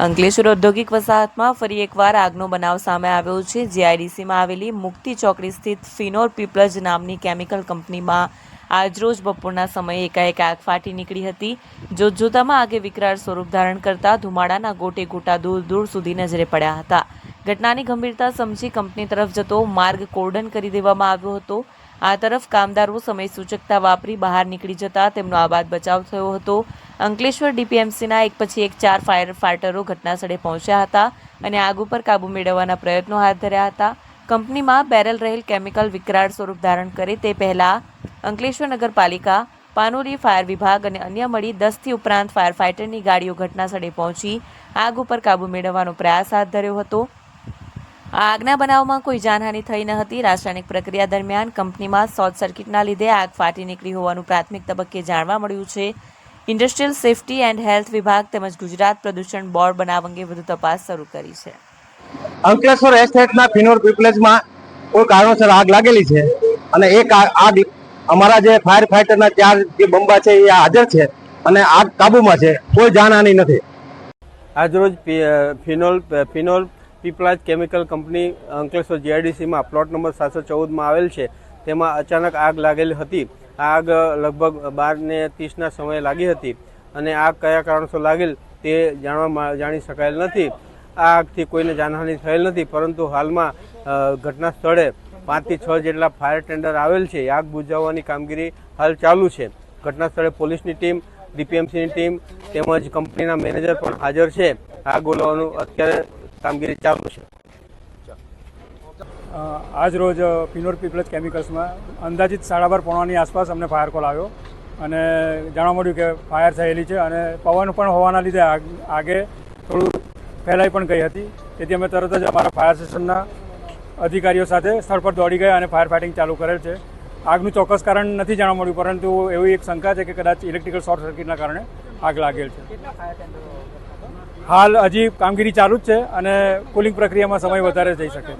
અંકલેશ્વર ઔદ્યોગિક વસાહતમાં ફરી એકવાર આગનો બનાવ સામે આવ્યો છે. જીઆઈડીસીમાં આવેલી મુક્તિ ચોકડી સ્થિત ફિનોર પીપલજ નામની કેમિકલ કંપનીમાં આજરોજ બપોરના સમયે એકાએક આગ ફાટી નીકળી હતી. જોતજોતામાં આગે વિકરાળ સ્વરૂપ ધારણ કરતા ધુમાડાના ગોટે ગોટા દૂર દૂર સુધી નજરે પડ્યા હતા. ઘટનાની ગંભીરતા સમજી કંપની તરફ જતો માર્ગ કોર્ડન કરી દેવામાં આવ્યો હતો. આ તરફ કામદારો સમય સૂચકતા વાપરી બહાર નીકળી જતા તેમનો આબાદ બચાવ થયો હતો. અંકલેશ્વર ડીપીએમસીના એક પછી એક ચાર ફાયર ફાઇટરો ઘટનાસ્થળે પહોંચ્યા હતા અને આગ ઉપર કાબૂ મેળવવાના પ્રયત્નો હાથ ધર્યા હતા. કંપનીમાં બેરલ રહેલ કેમિકલ વિકરાળ સ્વરૂપ ધારણ કરે તે પહેલાં અંકલેશ્વર નગરપાલિકા પાનુરી ફાયર વિભાગ અને અન્ય મળી દસથી ઉપરાંત ફાયર ફાઇટરની ગાડીઓ ઘટનાસ્થળે પહોંચી આગ ઉપર કાબૂ મેળવવાનો પ્રયાસ હાથ ધર્યો હતો. આ આગના બનાવમાં કોઈ જાનહાનિ થઈ ન હતી. રાસાયણિક પ્રક્રિયા દરમિયાન કંપનીમાં શોર્ટ સર્કિટના લીધે આગ ફાટી નીકળી હોવાનું પ્રાથમિક તબક્કે જાણવા મળ્યું છે. ઇન્ડસ્ટ્રીયલ સેફટી એન્ડ હેલ્થ વિભાગ તેમજ ગુજરાત પ્રદૂષણ બોર્ડ બનાવ અંગે વધુ તપાસ શરૂ કરી છે. અંકલેશ્વર એસ્ટેટના ફિનોર પીપલેજમાં કોઈ કારણોસર આગ લાગેલી છે અને એ આ- આગ અમારા જે ફાયર ફાઈટરના ચાર જે બંબા છે એ હાજર છે અને આગ કાબુમાં છે કોઈ જાનહાની નથી. આજરોજ phenol phenol Piplaj chemical company Ankleshwar જીઆઈડીસીમાં plot number સાતસો ચૌદમાં આવેલ છે. તેમાં અચાનક આગ લાગેલી હતી. આગ લગભગ બાર ને ત્રીસના સમયે લાગી હતી અને આગ કયા કારણોસર લાગેલ તે જાણવા જાણી શકાયેલ નથી. આ આગથી કોઈને જાનહાનિ થયેલ નથી, પરંતુ હાલમાં ઘટના સ્થળે પાંચથી છ જેટલા ફાયર ટેન્ડર આવેલ છે. આગ બુઝાવવાની કામગીરી હાલ ચાલુ છે. ઘટના સ્થળે પોલીસની ટીમ, ડીપીએમસીની ટીમ તેમજ કંપનીના મેનેજર પણ હાજર છે. આગ ઓલવવાનું અત્યારે કામગીરી ચાલુ છે. આજ રોજ પિનોર પીપલ્સ કેમિકલ્સમાં અંદાજિત સાડા બાર પોણાની આસપાસ અમને ફાયર કોલ આવ્યો. અને જાણવા મળ્યું કે ફાયર થયેલી છે અને પવન પણ હોવાના લીધે આગ આગે થોડું ફેલાઈ પણ ગઈ હતી. તેથી અમે તરત જ અમારા ફાયર સ્ટેશનના અધિકારીઓ સાથે સ્થળ પર દોડી ગયા અને ફાયર ફાઇટિંગ ચાલુ કરેલ છે. આગનું ચોક્કસ કારણ નથી જાણવા મળ્યું પરંતુ એવી એક શંકા છે કે કદાચ ઇલેક્ટ્રિકલ શોર્ટ સર્કિટના કારણે આગ લાગેલ છે. હાલ હજી કામગીરી ચાલુ જ છે અને કુલિંગ પ્રક્રિયામાં સમય વધારે જઈ શકે છે.